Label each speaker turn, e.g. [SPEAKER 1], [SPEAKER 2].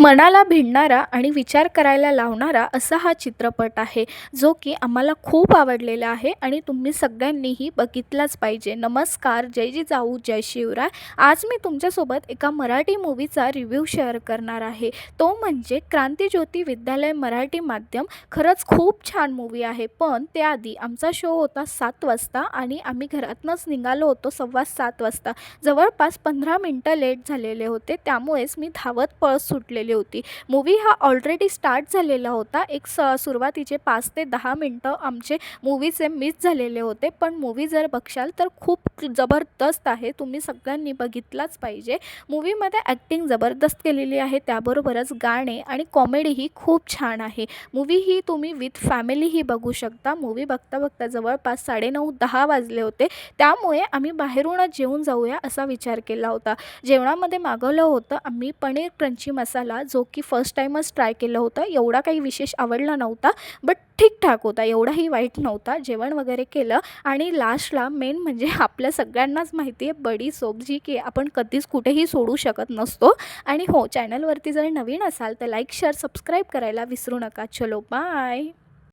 [SPEAKER 1] मनाला भिडणारा आणि विचार करायला लावणारा असा हा चित्रपट आहे जो की आम्हाला खूप आवडलेला आहे आणि तुम्ही सगळ्यांनीही बघितलाच पाहिजे. नमस्कार जय जिजाऊ जय शिवराय. आज मी तुमच्यासोबत एका मराठी मूवीचा रिव्ह्यू शेअर करणार आहे. तो म्हणजे क्रांतीज्योती विद्यालय मराठी माध्यम. खरंच खूप छान मूवी आहे पण त्याआधी आमचा शो होता सात वाजता आणि आम्ही घरातनंच निघालो होतो सव्वा सात वाजता. जवळपास पंधरा मिनटं लेट झालेले होते त्यामुळेच मी धावत पळत सुटलेली होती. मूवी हा ऑलरेडी स्टार्ट झालेला होता. एक स सुरुवातीचे पाच ते दहा मिनटं आमचे मूवीचे मिस झालेले होते. पण मूवी जर बघशाल तर खूप जबरदस्त आहे. तुम्ही सगळ्यांनी बघितलाच पाहिजे. मूवीमध्ये ॲक्टिंग जबरदस्त केलेली आहे. त्याबरोबरच गाणे आणि कॉमेडीही खूप छान आहे. मूवी ही तुम्ही विथ फॅमिलीही बघू शकता. मूवी बघता बघता जवळपास साडेनऊ दहा वाजले होते. त्यामुळे आम्ही बाहेरूनच जेवून जाऊया असा विचार केला होता. जेवणामध्ये मागवलं होतं. आम्ही पनीर क्रंची मसाला जो की फर्स्ट टाईमच ट्राय केलं होतं. एवढा काही विशेष आवडला नव्हता बट ठीकठाक होता. एवढाही वाईट नव्हता. जेवण वगैरे केलं. आणि लास्टला मेन म्हणजे आपल्या सगळ्यांनाच माहिती आहे बडी सोप जी की आपण कधीच कुठेही सोडू शकत नसतो. आणि हो चॅनलवरती जर नवीन असाल तर लाईक शेअर सबस्क्राईब करायला विसरू नका. चलो बाय